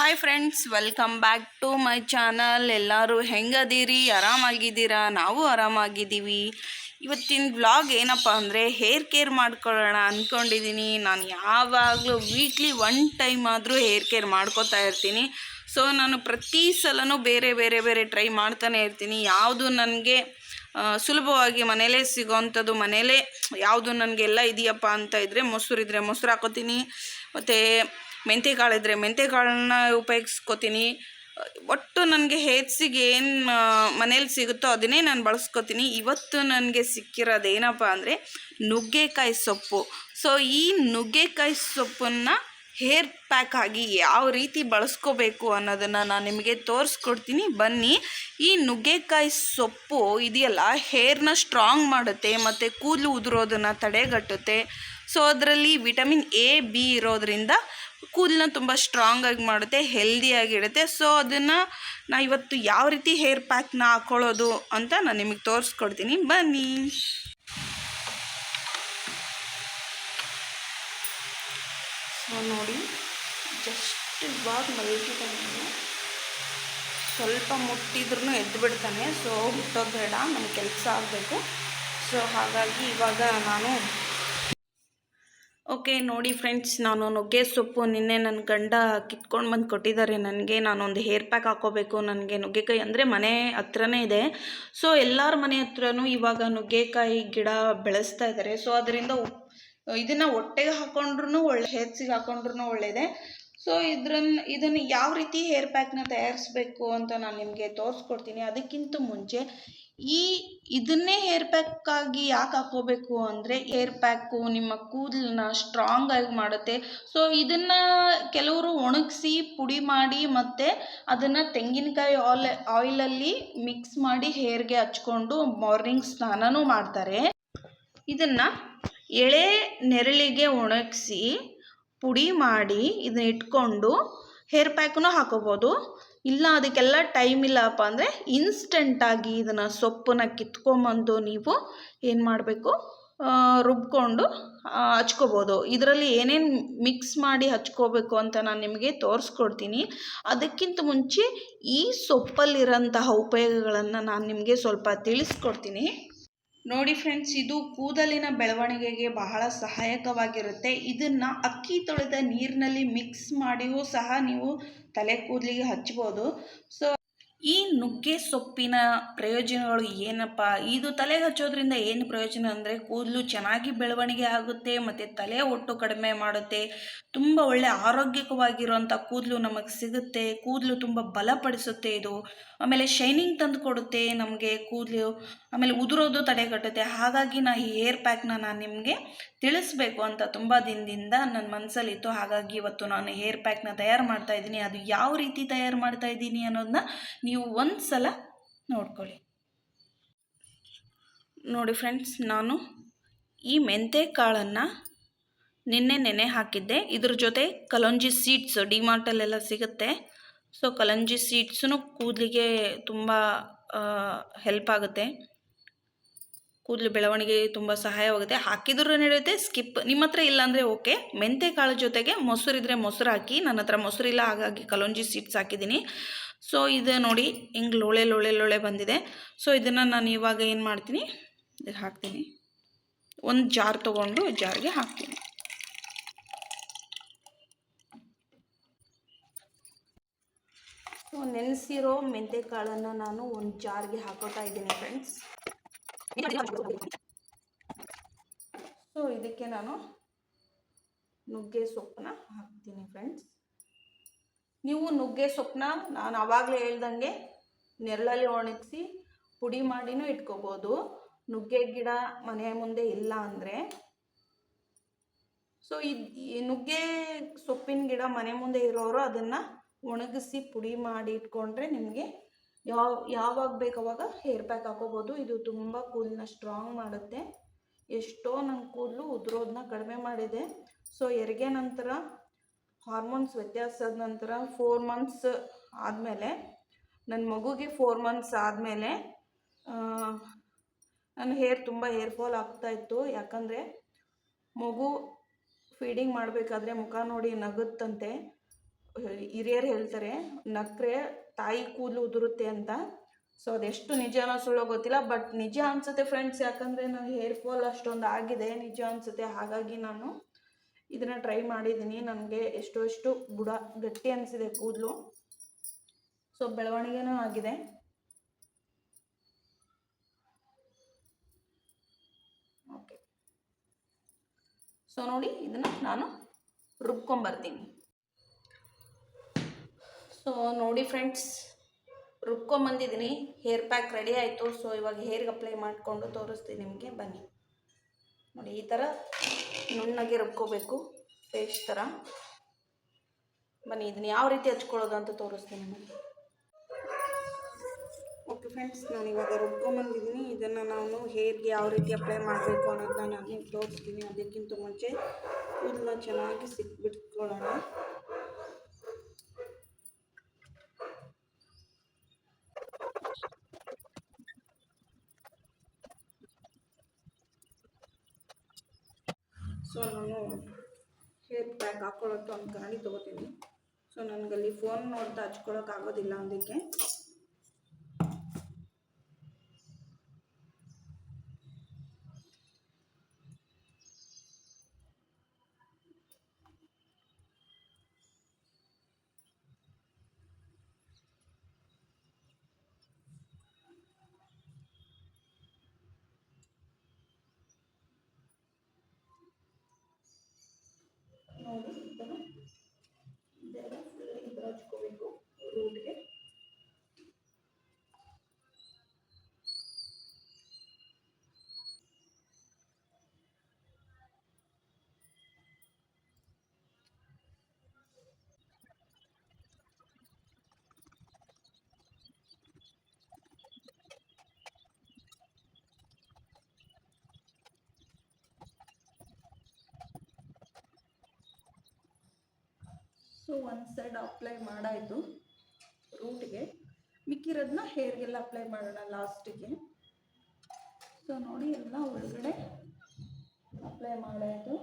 Hi friends welcome back to my channel ಎಲ್ಲರೂ ಹೆಂಗದೀರಿ? ಆರಾಮಾಗಿದ್ದೀರಾ? ನಾವು ಆರಾಮಾಗಿದ್ದೀವಿ. ಇವತ್ತಿನ ವ್ಲಾಗ್ ಏನಪ್ಪ ಅಂದರೆ ಹೇರ್ ಕೇರ್ ಮಾಡ್ಕೊಳ್ಳೋಣ ಅಂದ್ಕೊಂಡಿದ್ದೀನಿ ನಾನು ಯಾವಾಗಲೂ ವೀಕ್ಲಿ ಒನ್ ಟೈಮ್ ಆದರೂ ಹೇರ್ ಕೇರ್ ಮಾಡ್ಕೋತಾ ಇರ್ತೀನಿ. ಸೊ ನಾನು ಪ್ರತಿ ಸಲನೂ ಬೇರೆ ಬೇರೆ ಬೇರೆ ಟ್ರೈ ಮಾಡ್ತಾನೆ ಇರ್ತೀನಿ. ಯಾವುದು ನನಗೆ ಸುಲಭವಾಗಿ ಮನೇಲೇ ಸಿಗೋವಂಥದ್ದು ಮನೇಲೇ ಯಾವುದು ನನಗೆಲ್ಲ ಇದೆಯಪ್ಪ ಅಂತ ಇದ್ದರೆ ಮೊಸರು ಇದ್ದರೆ ಮೊಸರು ಹಾಕೋತೀನಿ. ಮತ್ತು ಮೆಂತ್ಯ ಕಾಳು ಇದ್ದರೆ ಮೆಂತ್ಯ ಕಾಳನ್ನ ಉಪಯೋಗಿಸ್ಕೋತೀನಿ. ಒಟ್ಟು ನನಗೆ ಹೇರ್ಸಿಗೆ ಏನು ಮನೇಲಿ ಸಿಗುತ್ತೋ ಅದನ್ನೇ ನಾನು ಬಳಸ್ಕೊತೀನಿ. ಇವತ್ತು ನನಗೆ ಸಿಕ್ಕಿರೋದು ಏನಪ್ಪ ಅಂದರೆ ನುಗ್ಗೆಕಾಯಿ ಸೊಪ್ಪು. ಸೊ, ಈ ನುಗ್ಗೆಕಾಯಿ ಸೊಪ್ಪನ್ನು ಹೇರ್ ಪ್ಯಾಕ್ ಆಗಿ ಯಾವ ರೀತಿ ಬಳಸ್ಕೋಬೇಕು ಅನ್ನೋದನ್ನು ನಾನು ನಿಮಗೆ ತೋರಿಸ್ಕೊಡ್ತೀನಿ. ಬನ್ನಿ, ಈ ನುಗ್ಗೆಕಾಯಿ ಸೊಪ್ಪು ಇದೆಯಲ್ಲ, ಹೇರ್ನ ಸ್ಟ್ರಾಂಗ್ ಮಾಡುತ್ತೆ, ಮತ್ತು ಕೂದಲು ಉದುರೋದನ್ನು ತಡೆಗಟ್ಟುತ್ತೆ. ಸೊ, ಅದರಲ್ಲಿ ವಿಟಮಿನ್ ಎ, ಬಿ ಇರೋದ್ರಿಂದ ಕೂದಲನ್ನ ತುಂಬ ಸ್ಟ್ರಾಂಗಾಗಿ ಮಾಡುತ್ತೆ ಹೆಲ್ದಿಯಾಗಿಡುತ್ತೆ ಸೊ ಅದನ್ನು ನಾ ಇವತ್ತು ಯಾವ ರೀತಿ ಹೇರ್ ಪ್ಯಾಕ್ನ ಹಾಕ್ಕೊಳ್ಳೋದು ಅಂತ ನಾನು ನಿಮಗೆ ತೋರಿಸ್ಕೊಡ್ತೀನಿ. ಬನ್ನಿ. ಸೊ ನೋಡಿ ಜಸ್ಟ್ ಇವಾಗ ಮಲಗಿದ್ದಾನೆ ಸ್ವಲ್ಪ ಮುಟ್ಟಿದ್ರೂ ಎದ್ದು ಬಿಡ್ತಾನೆ ಸೊ ಮುಟ್ಟೋದು ಬೇಡ ನನಗೆ ಕೆಲಸ ಆಗಬೇಕು. ಸೊ ಹಾಗಾಗಿ ಇವಾಗ ನಾನು ಓಕೆ, ನೋಡಿ ಫ್ರೆಂಡ್ಸ್, ನಾನು ನುಗ್ಗೆ ಸೊಪ್ಪು ನಿನ್ನೆ ನನ್ನ ಗಂಡ ಕಿತ್ಕೊಂಡು ಬಂದು ಕೊಟ್ಟಿದ್ದಾರೆ ನನಗೆ ನಾನೊಂದು ಹೇರ್ ಪ್ಯಾಕ್ ಹಾಕೋಬೇಕು. ನನಗೆ ನುಗ್ಗೆಕಾಯಿ ಅಂದರೆ ಮನೆ ಹತ್ರನೇ ಇದೆ. ಸೊ, ಎಲ್ಲರ ಮನೆ ಹತ್ರನೂ ಇವಾಗ ನುಗ್ಗೆಕಾಯಿ ಗಿಡ ಬೆಳೆಸ್ತಾ ಇದ್ದಾರೆ ಸೊ, ಅದರಿಂದ ಇದನ್ನು ಹೊಟ್ಟೆಗೆ ಹಾಕೊಂಡ್ರೂ ಒಳ್ಳೆ, ಹೇರ್ಸಿಗೆ ಹಾಕೊಂಡ್ರೂ ಒಳ್ಳೆಯದೇ ಸೊ ಇದ್ರನ್ನ ಇದನ್ನು ಯಾವ ರೀತಿ ಹೇರ್ ಪ್ಯಾಕ್ನ ತಯಾರಿಸ್ಬೇಕು ಅಂತ ನಾನು ನಿಮಗೆ ತೋರಿಸ್ಕೊಡ್ತೀನಿ. ಅದಕ್ಕಿಂತ ಮುಂಚೆ ಈ ಇದನ್ನೇ ಹೇರ್ ಪ್ಯಾಕ್ಕಾಗಿ ಯಾಕೆ ಹಾಕೋಬೇಕು ಅಂದರೆ ಹೇರ್ ಪ್ಯಾಕು ನಿಮ್ಮ ಕೂದಲನ್ನ ಸ್ಟ್ರಾಂಗ್ ಆಗಿ ಮಾಡುತ್ತೆ. ಸೊ ಇದನ್ನು ಕೆಲವರು ಒಣಗಿಸಿ ಪುಡಿ ಮಾಡಿ ಮತ್ತು ಅದನ್ನು ತೆಂಗಿನಕಾಯಿ ಆಲ್ ಆಯಿಲಲ್ಲಿ ಮಿಕ್ಸ್ ಮಾಡಿ ಹೇರ್ಗೆ ಹಚ್ಕೊಂಡು ಮಾರ್ನಿಂಗ್ ಸ್ನಾನನೂ ಮಾಡ್ತಾರೆ. ಇದನ್ನು ಎಳೆ ನೆರಳಿಗೆ ಒಣಗಿಸಿ ಪುಡಿ ಮಾಡಿ ಇದನ್ನ ಇಟ್ಕೊಂಡು ಹೇರ್ ಪ್ಯಾಕನ್ನು ಹಾಕೋಬೋದು. ಇಲ್ಲ, ಅದಕ್ಕೆಲ್ಲ ಟೈಮ್ ಇಲ್ಲಪ್ಪ ಅಂದರೆ ಇನ್ಸ್ಟೆಂಟಾಗಿ ಇದನ್ನು ಸೊಪ್ಪನ್ನು ಕಿತ್ಕೊಂಬಂದು ನೀವು ಏನು ಮಾಡಬೇಕು? ರುಬ್ಕೊಂಡು ಹಚ್ಕೋಬೋದು. ಇದರಲ್ಲಿ ಏನೇನು ಮಿಕ್ಸ್ ಮಾಡಿ ಹಚ್ಕೋಬೇಕು ಅಂತ ನಾನು ನಿಮಗೆ ತೋರಿಸ್ಕೊಡ್ತೀನಿ. ಅದಕ್ಕಿಂತ ಮುಂಚೆ ಈ ಸೊಪ್ಪಲ್ಲಿರೋಂತಹ ಉಪಯೋಗಗಳನ್ನು ನಾನು ನಿಮಗೆ ಸ್ವಲ್ಪ ತಿಳಿಸ್ಕೊಡ್ತೀನಿ. ನೋಡಿ ಫ್ರೆಂಡ್ಸ್ ಇದು ಕೂದಲಿನ ಬೆಳವಣಿಗೆಗೆ ಬಹಳ ಸಹಾಯಕವಾಗಿರುತ್ತೆ. ಇದನ್ನು ಅಕ್ಕಿ ತೊಳೆದ ನೀರಿನಲ್ಲಿ ಮಿಕ್ಸ್ ಮಾಡಿಯೂ ಸಹ ನೀವು ತಲೆ ಕೂದಲಿಗೆ ಹಚ್ಬೋದು. ಸೊ ಈ ನುಗ್ಗೆ ಸೊಪ್ಪಿನ ಪ್ರಯೋಜನಗಳು ಏನಪ್ಪ? ಇದು ತಲೆಗೆ ಹಚ್ಚೋದ್ರಿಂದ ಏನು ಪ್ರಯೋಜನ ಅಂದರೆ ಕೂದಲು ಚೆನ್ನಾಗಿ ಬೆಳವಣಿಗೆ ಆಗುತ್ತೆ, ಮತ್ತು ತಲೆ ಒಟ್ಟು ಕಡಿಮೆ ಮಾಡುತ್ತೆ, ತುಂಬ ಒಳ್ಳೆ ಆರೋಗ್ಯಕವಾಗಿರುವಂಥ ಕೂದಲು ನಮಗೆ ಸಿಗುತ್ತೆ, ಕೂದಲು ತುಂಬ ಬಲಪಡಿಸುತ್ತೆ ಇದು. ಆಮೇಲೆ ಶೈನಿಂಗ್ ತಂದು ಕೊಡುತ್ತೆ ನಮಗೆ ಕೂದಲು, ಆಮೇಲೆ ಉದುರೋದು ತಡೆಗಟ್ಟುತ್ತೆ. ಹಾಗಾಗಿ ನಾ ಈ ಹೇರ್ ಪ್ಯಾಕ್ನ ನಾನು ನಿಮಗೆ ತಿಳಿಸ್ಬೇಕು ಅಂತ ತುಂಬ ದಿನದಿಂದ ನನ್ನ ಮನಸ್ಸಲ್ಲಿತ್ತು ಹಾಗಾಗಿ ಇವತ್ತು ನಾನು ಹೇರ್ ಪ್ಯಾಕ್ನ ತಯಾರು ಮಾಡ್ತಾ ಇದ್ದೀನಿ. ಅದು ಯಾವ ರೀತಿ ತಯಾರು ಮಾಡ್ತಾ ಇದ್ದೀನಿ ಅನ್ನೋದನ್ನ ನೀವು ಒಂದು ಸಲ ನೋಡ್ಕೊಳ್ಳಿ. ನೋಡಿ ಫ್ರೆಂಡ್ಸ್, ನಾನು ಈ ಮೆಂತೆ ಕಾಳನ್ನು ನಿನ್ನೆ ನೆನೆ ಹಾಕಿದ್ದೆ. ಇದ್ರ ಜೊತೆ ಕಲಂಜಿ ಸೀಡ್ಸ್ ಡಿಮಾರ್ಟಲ್ಲೆಲ್ಲ ಸಿಗುತ್ತೆ. ಸೊ ಕಲಂಜಿ ಸೀಡ್ಸೂ ಕೂದಲಿಗೆ ತುಂಬ ಹೆಲ್ಪ್ ಆಗುತ್ತೆ. ಕೂದಲು ಬೆಳವಣಿಗೆ ತುಂಬ ಸಹಾಯವಾಗುತ್ತೆ. ಹಾಕಿದ್ರೂ ನಡೆಯುತ್ತೆ, ಸ್ಕಿಪ್ ನಿಮ್ಮ ಹತ್ರ ಇಲ್ಲಾಂದರೆ ಓಕೆ. ಮೆಂತೆ ಕಾಳು ಜೊತೆಗೆ ಮೊಸರಿದ್ರೆ ಮೊಸರು ಹಾಕಿ ನನ್ನ ಹತ್ರ ಮೊಸರಿಲ್ಲ, ಹಾಗಾಗಿ ಕಲೊಂಜಿ ಸೀಡ್ಸ್ ಹಾಕಿದ್ದೀನಿ. ಸೊ ಇದು ನೋಡಿ, ಹಿಂಗೆ ಲೋಳೆ ಲೋಳೆ ಲೋಳೆ ಬಂದಿದೆ. ಸೊ ಇದನ್ನು ನಾನು ಇವಾಗ ಏನು ಮಾಡ್ತೀನಿ? ಇದು ಹಾಕ್ತೀನಿ. ಒಂದು ಜಾರ್ ತೊಗೊಂಡು ಜಾರ್ಗೆ ಹಾಕ್ತೀನಿ. ಸೊ ನೆನೆಸಿರೋ ಮೆಂತೆ ಕಾಳನ್ನು ನಾನು ಒಂದು ಜಾರ್ಗೆ ಹಾಕೋತಾ ಇದ್ದೀನಿ ಫ್ರೆಂಡ್ಸ್ ಸೊ ಇದಕ್ಕೆ ನಾನು ನುಗ್ಗೆ ಸೊಪ್ಪನ್ನ ಹಾಕ್ತೀನಿ ಫ್ರೆಂಡ್ಸ್ ನೀವು ನುಗ್ಗೆ ಸೊಪ್ಪನ್ನ ನಾನು ಆವಾಗಲೇ ಹೇಳ್ದಂಗೆ ನೆರಳಲ್ಲಿ ಒಣಗಿಸಿ ಪುಡಿ ಮಾಡಿನೂ ಇಟ್ಕೋಬೋದು. ನುಗ್ಗೆ ಗಿಡ ಮನೆ ಮುಂದೆ ಇಲ್ಲ ಅಂದರೆ. ಸೊ ಈ ನುಗ್ಗೆ ಸೊಪ್ಪಿನ ಗಿಡ ಮನೆ ಮುಂದೆ ಇರೋರು ಅದನ್ನು ಒಣಗಿಸಿ ಪುಡಿ ಮಾಡಿ ಇಟ್ಕೊಂಡ್ರೆ ನಿಮಗೆ ಯಾವ, ಯಾವಾಗ ಬೇಕಾವಾಗ ಹೇರ್ ಪ್ಯಾಕ್ ಹಾಕೋಬೋದು. ಇದು ತುಂಬ ಕೂದಲನ್ನ ಸ್ಟ್ರಾಂಗ್ ಮಾಡುತ್ತೆ. ಎಷ್ಟೋ ನನ್ನ ಕೂದಲು ಉದುರೋದನ್ನ ಕಡಿಮೆ ಮಾಡಿದೆ. ಸೊ ಹೆರಿಗೆ ನಂತರ ಹಾರ್ಮೋನ್ಸ್ ವ್ಯತ್ಯಾಸದ ನಂತರ ಫೋರ್ ಮಂತ್ಸ್ ಆದಮೇಲೆ ನನ್ನ ಮಗುಗೆ ಫೋರ್ ಮಂತ್ಸ್ ಆದಮೇಲೆ ನನ್ನ ಹೇರ್ ತುಂಬ ಹೇರ್ ಫಾಲ್ ಆಗ್ತಾಯಿತ್ತು ಯಾಕಂದರೆ ಮಗು ಫೀಡಿಂಗ್ ಮಾಡಬೇಕಾದ್ರೆ ಮುಖ ನೋಡಿ ನಗುತ್ತಂತೆ. ಹಿರಿಯರು ಹೇಳ್ತಾರೆ, ನಕ್ರೆ ತಾಯಿ ಕೂದಲು ಉದುರುತ್ತೆ ಅಂತ. ಸೊ ಅದೆಷ್ಟು ನಿಜನೋ ಸುಳ್ಳೋ ಗೊತ್ತಿಲ್ಲ ಬಟ್ ನಿಜ ಅನ್ಸುತ್ತೆ ಫ್ರೆಂಡ್ಸ್ ಯಾಕಂದರೆ ನಾನು ಹೇರ್ ಫಾಲ್ ಅಷ್ಟೊಂದು ಆಗಿದೆ, ನಿಜ ಅನಿಸುತ್ತೆ. ಹಾಗಾಗಿ ನಾನು ಇದನ್ನು ಟ್ರೈ ಮಾಡಿದ್ದೀನಿ ನನಗೆ ಎಷ್ಟೋ ಎಷ್ಟು ಬುಡ ಗಟ್ಟಿ ಅನಿಸಿದೆ ಕೂದಲು. ಸೊ ಬೆಳವಣಿಗೆನೂ ಆಗಿದೆ. ಓಕೆ ಸೊ ನೋಡಿ ಇದನ್ನು ನಾನು ರುಬ್ಕೊಂಬರ್ತೀನಿ. ಸೊ ನೋಡಿ ಫ್ರೆಂಡ್ಸ್ ರುಬ್ಕೊಂಬಂದಿದ್ದೀನಿ ಹೇರ್ ಪ್ಯಾಕ್ ರೆಡಿ ಆಯಿತು. ಸೊ ಇವಾಗ ಹೇರ್ಗೆ ಅಪ್ಲೈ ಮಾಡಿಕೊಂಡು ತೋರಿಸ್ತೀನಿ ನಿಮಗೆ. ಬನ್ನಿ. ನೋಡಿ, ಈ ಥರ ನುಣ್ಣಗೆ ರುಬ್ಕೋಬೇಕು. ಪೇಸ್ಟ್ ಥರ. ಬನ್ನಿ, ಇದನ್ನ ಯಾವ ರೀತಿ ಹಚ್ಕೊಳ್ಳೋದು ಅಂತ ತೋರಿಸ್ತೀನಿ ನಾನು. ಓಕೆ ಫ್ರೆಂಡ್ಸ್, ನಾನು ಇವಾಗ ರುಬ್ಕೊಂಬಂದಿದ್ದೀನಿ ಇದನ್ನು ನಾನು ಹೇರ್ಗೆ ಯಾವ ರೀತಿ ಅಪ್ಲೈ ಮಾಡಬೇಕು ಅನ್ನೋದನ್ನ ನಾನು ತೋರಿಸ್ತೀನಿ. ಅದಕ್ಕಿಂತ ಮುಂಚೆ ಕೂದಲ ಚೆನ್ನಾಗಿ ಸಿಕ್ಬಿಟ್ಕೊಳ್ಳೋಣ. ಸೊ ನಾನು ಹೇರ್ ಪ್ಯಾಕ್ ಹಾಕ್ಕೊಳ್ಳೋಕ್ಕೆ ಒಂದು ಗಾಡಿ ತೊಗೋತೀನಿ. ಸೊ ನನಗಲ್ಲಿ ಫೋನ್ ನೋಡ್ತಾ ಹಚ್ಕೊಳ್ಳೋಕ್ಕಾಗೋದಿಲ್ಲ ಅದಕ್ಕೆ ನೋಡಿ ಇದನ್ನು ಇದೆಲ್ಲ ಫುಲ್ ಇದ್ರ ಹಚ್ಕೋಬೇಕು ರೂಟ್ಗೆ ಸೊ ಒಂದು ಸೈಡ್ ಅಪ್ಲೈ ಮಾಡಾಯಿತು. ರೂಟ್ಗೆ ಮಿಕ್ಕಿರೋದನ್ನ ಹೇರ್ಗೆಲ್ಲ ಅಪ್ಲೈ ಮಾಡೋಣ ಲಾಸ್ಟಿಗೆ ಸೊ ನೋಡಿ ಎಲ್ಲ ಒಳಗಡೆ ಅಪ್ಲೈ ಮಾಡಾಯಿತು.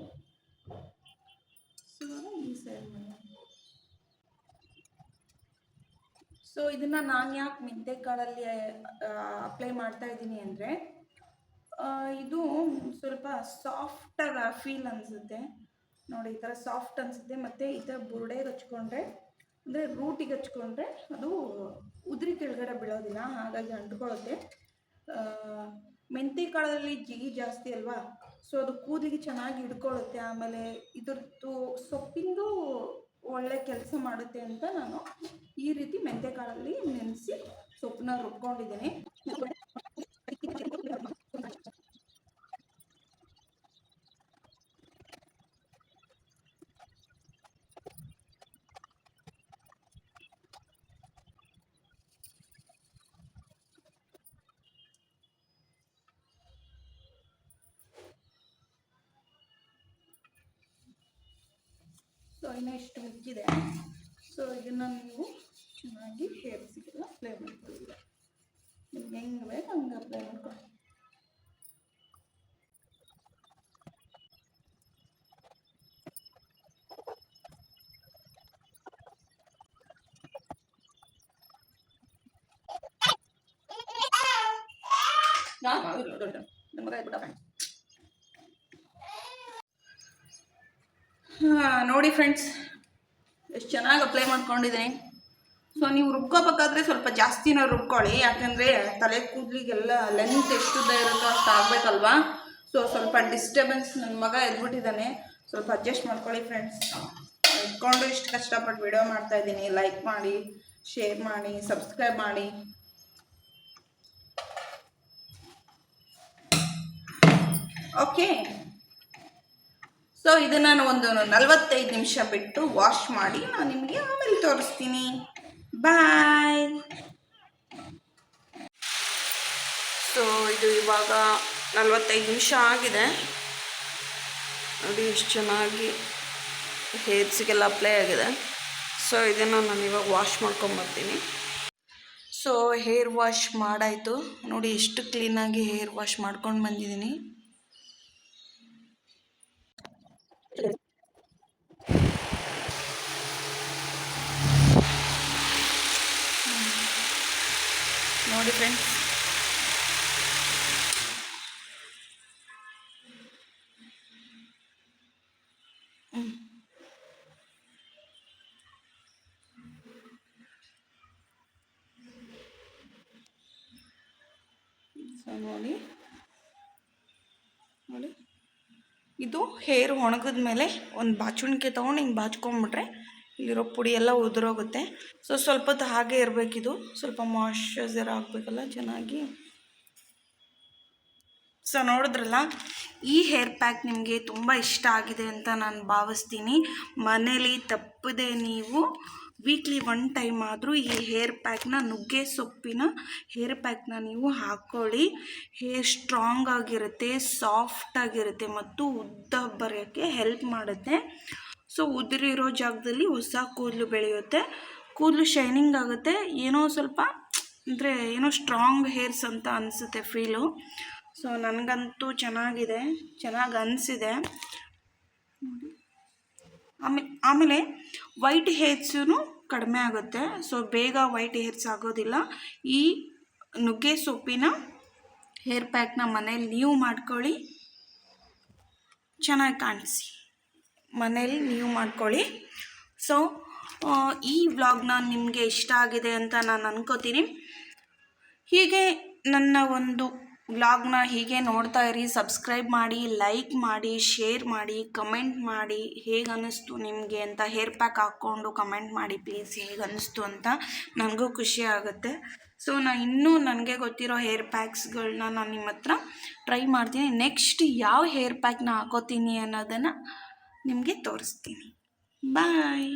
ಸೊ ಈ ಸೈಡ್ ಮಾಡೋಣ. ಸೊ ಇದನ್ನ ನಾನು ಯಾಕೆ ಮೆಂತೆ ಕಾಳಲ್ಲಿ ಅಪ್ಲೈ ಮಾಡ್ತಾ ಇದ್ದೀನಿ ಅಂದರೆ ಇದು ಸ್ವಲ್ಪ ಸಾಫ್ಟಾಗಿ ಫೀಲ್ ಅನಿಸುತ್ತೆ. ನೋಡಿ, ಈ ಥರ ಸಾಫ್ಟ್ ಅನಿಸುತ್ತೆ. ಮತ್ತು ಈ ಥರ ಬುರುಡೆಗೆ ಹಚ್ಕೊಂಡ್ರೆ, ಅಂದರೆ ರೂಟಿಗೆ ಹಚ್ಕೊಂಡ್ರೆ ಅದು ಉದುರಿ ಕೆಳಗಡೆ ಬೀಳೋದಿಲ್ಲ, ಹಾಗಾಗಿ ಅಂಟ್ಕೊಳ್ಳುತ್ತೆ. ಮೆಂತೆ ಕಾಳಲ್ಲಿ ಜಿಗಿ ಜಾಸ್ತಿ ಅಲ್ವಾ? ಸೊ ಅದು ಕೂದಲಿಗೆ ಚೆನ್ನಾಗಿ ಹಿಡ್ಕೊಳ್ಳುತ್ತೆ. ಆಮೇಲೆ ಇದ್ರದ್ದು ಸೊಪ್ಪಿಂದು ಒಳ್ಳೆ ಕೆಲಸ ಮಾಡುತ್ತೆ ಅಂತ ನಾನು ಈ ರೀತಿ ಮೆಂತೆ ಕಾಳಲ್ಲಿ ನೆನೆಸಿ ಸೊಪ್ಪನ್ನ ರುಬ್ಕೊಂಡಿದ್ದೀನಿ ಸೊ ಇನ್ನೂ ಇಷ್ಟು ಮಿಕ್ಕಿದೆ ಸೊ ಇದನ್ನು ನೀವು ಚೆನ್ನಾಗಿ ಹೇರ್ಸಿಗೆಲ್ಲ ಅಪ್ಲೈ ಮಾಡ್ಕೊಳ್ಳಿ. ನಿಮ್ಗೆ ಹೆಂಗೆ ಬೇಕು ಹಂಗೆ ಅಪ್ಲೈ ಮಾಡ್ಕೊಳ್ಳಿ. ನಮಗೆ ಬಿಡ ಹಾಂ ನೋಡಿ ಫ್ರೆಂಡ್ಸ್ ಎಷ್ಟು ಚೆನ್ನಾಗಿ ಅಪ್ಲೈ ಮಾಡ್ಕೊಂಡಿದ್ದೀನಿ ಸೊ ನೀವು ರುಬ್ಕೋಬೇಕಾದ್ರೆ ಸ್ವಲ್ಪ ಜಾಸ್ತಿನ ರುಬ್ಕೊಳ್ಳಿ, ಯಾಕಂದರೆ ತಲೆ ಕೂದಲಿಗೆಲ್ಲ ಲೆಂತ್ ಎಷ್ಟು ಉದ್ದ ಇರುತ್ತೋ ಅಷ್ಟು ಆಗಬೇಕಲ್ವಾ? ಸೊ ಸ್ವಲ್ಪ ಡಿಸ್ಟರ್ಬೆನ್ಸ್ ನನ್ನ ಮಗ ಎದ್ಬಿಟ್ಟಿದ್ದಾನೆ ಸ್ವಲ್ಪ ಅಡ್ಜಸ್ಟ್ ಮಾಡ್ಕೊಳ್ಳಿ ಫ್ರೆಂಡ್ಸ್ ಇಟ್ಕೊಂಡು ಇಷ್ಟು ಕಷ್ಟಪಟ್ಟು ವಿಡಿಯೋ ಮಾಡ್ತಾ ಇದ್ದೀನಿ ಲೈಕ್ ಮಾಡಿ ಶೇರ್ ಮಾಡಿ ಸಬ್ಸ್ಕ್ರೈಬ್ ಮಾಡಿ. ಓಕೆ ಸೊ ಇದನ್ನು ನಾನು ಒಂದು ನಲವತ್ತೈದು ನಿಮಿಷ ಬಿಟ್ಟು ವಾಶ್ ಮಾಡಿ ನಾನು ನಿಮಗೆ ಆಮೇಲೆ ತೋರಿಸ್ತೀನಿ. ಬಾಯ್ ಸೊ ಇದು ಇವಾಗ ನಲವತ್ತೈದು ನಿಮಿಷ ಆಗಿದೆ. ನೋಡಿ, ಎಷ್ಟು ಚೆನ್ನಾಗಿ ಹೇರ್ಸಿಗೆಲ್ಲ ಅಪ್ಲೈ ಆಗಿದೆ. ಸೊ ಇದನ್ನು ನಾನು ಇವಾಗ ವಾಶ್ ಮಾಡ್ಕೊಂಬರ್ತೀನಿ. ಸೊ ಹೇರ್ ವಾಶ್ ಮಾಡಾಯಿತು. ನೋಡಿ, ಎಷ್ಟು ಕ್ಲೀನಾಗಿ ಹೇರ್ ವಾಶ್ ಮಾಡ್ಕೊಂಡು ಬಂದಿದ್ದೀನಿ. No difference. Mm. So, Molly. Hair ಒಣಗಿದ ಮೇಲೆ ಒಂದು ಬಾಚುಣಿಕೆ ತೊಗೊಂಡು ಹಿಂಗೆ ಬಾಚ್ಕೊಂಬಿಟ್ರೆ ಇಲ್ಲಿರೋ ಪುಡಿ ಎಲ್ಲ ಉದುರೋಗುತ್ತೆ. ಸೊ ಸ್ವಲ್ಪ ಹೊತ್ತು ಹಾಗೆ ಇರಬೇಕಿದು. ಸ್ವಲ್ಪ ಮಾಯಶ್ಚರೈಸರ್ ಆಗಬೇಕಲ್ಲ ಚೆನ್ನಾಗಿ. ಸೊ ನೋಡಿದ್ರಲ್ಲ, ಈ ಹೇರ್ ಪ್ಯಾಕ್ ನಿಮಗೆ ತುಂಬ ಇಷ್ಟ ಆಗಿದೆ ಅಂತ ನಾನು ಭಾವಿಸ್ತೀನಿ. ಮನೇಲಿ ತಪ್ಪದೆ ನೀವು. ವೀಕ್ಲಿ ಒನ್ ಟೈಮ್ ಆದರೂ ಈ ಹೇರ್ ಪ್ಯಾಕ್ನ ನುಗ್ಗೆ ಸೊಪ್ಪಿನ ಹೇರ್ ಪ್ಯಾಕ್ನ ನೀವು ಹಾಕ್ಕೊಳ್ಳಿ ಹೇರ್ ಸ್ಟ್ರಾಂಗ್ ಆಗಿರುತ್ತೆ ಸಾಫ್ಟ್ ಆಗಿರುತ್ತೆ ಮತ್ತು ಉದ್ದ ಬರೋಕ್ಕೆ ಹೆಲ್ಪ್ ಮಾಡುತ್ತೆ. ಸೊ ಉದುರಿರೋ ಜಾಗದಲ್ಲಿ ಹೊಸ ಕೂದಲು ಬೆಳೆಯುತ್ತೆ. ಕೂದಲು ಶೈನಿಂಗ್ ಆಗುತ್ತೆ. ಏನೋ ಸ್ವಲ್ಪ ಅಂದರೆ ಏನೋ ಸ್ಟ್ರಾಂಗ್ ಹೇರ್ಸ್ ಅಂತ ಅನಿಸುತ್ತೆ ಫೀಲು ಸೊ ನನಗಂತೂ ಚೆನ್ನಾಗಿದೆ. ಚೆನ್ನಾಗಿ ಅನಿಸಿದೆ. ಆಮೇಲೆ ಆಮೇಲೆ ವೈಟ್ ಹೇರ್ಸೂ ಕಡಿಮೆ ಆಗುತ್ತೆ. ಸೊ, ಬೇಗ ವೈಟ್ ಹೇರ್ಸ್ ಆಗೋದಿಲ್ಲ. ಈ ನುಗ್ಗೆ ಸೊಪ್ಪಿನ ಹೇರ್ ಪ್ಯಾಕ್ನ ಮನೇಲಿ ನೀವು ಮಾಡ್ಕೊಳ್ಳಿ. ಚೆನ್ನಾಗಿ ಕಾಣಿಸಿ. ಮನೇಲಿ ನೀವು ಮಾಡ್ಕೊಳ್ಳಿ. ಸೊ ಈ ವ್ಲಾಗ್ನ ನಿಮಗೆ ಇಷ್ಟ ಆಗಿದೆ ಅಂತ ನಾನು ಅನ್ಕೋತೀನಿ. ಹೀಗೆ ನನ್ನ ಒಂದು ವ್ಲಾಗ್ನ ಹೀಗೆ ನೋಡ್ತಾ ಇರಿ ಸಬ್ಸ್ಕ್ರೈಬ್ ಮಾಡಿ ಲೈಕ್ ಮಾಡಿ ಶೇರ್ ಮಾಡಿ ಕಮೆಂಟ್ ಮಾಡಿ. ಹೇಗೆ ಅನ್ನಿಸ್ತು ನಿಮಗೆ ಅಂತ ಹೇರ್ ಪ್ಯಾಕ್ ಹಾಕ್ಕೊಂಡು ಕಮೆಂಟ್ ಮಾಡಿ ಪ್ಲೀಸ್ ಹೇಗೆ ಅನ್ನಿಸ್ತು ಅಂತ ನನಗೂ ಖುಷಿ ಆಗುತ್ತೆ. ಸೊ ನಾನು ಇನ್ನೂ ನನಗೆ ಗೊತ್ತಿರೋ ಹೇರ್ ಪ್ಯಾಕ್ಸ್ಗಳನ್ನ ನಾನು ನಿಮ್ಮ ಹತ್ರ ಟ್ರೈ ಮಾಡ್ತೀನಿ. ನೆಕ್ಸ್ಟ್ ಯಾವ ಹೇರ್ ಪ್ಯಾಕ್ನ ಹಾಕೋತೀನಿ ಅನ್ನೋದನ್ನು ನಿಮಗೆ ತೋರಿಸ್ತೀನಿ. ಬಾಯ್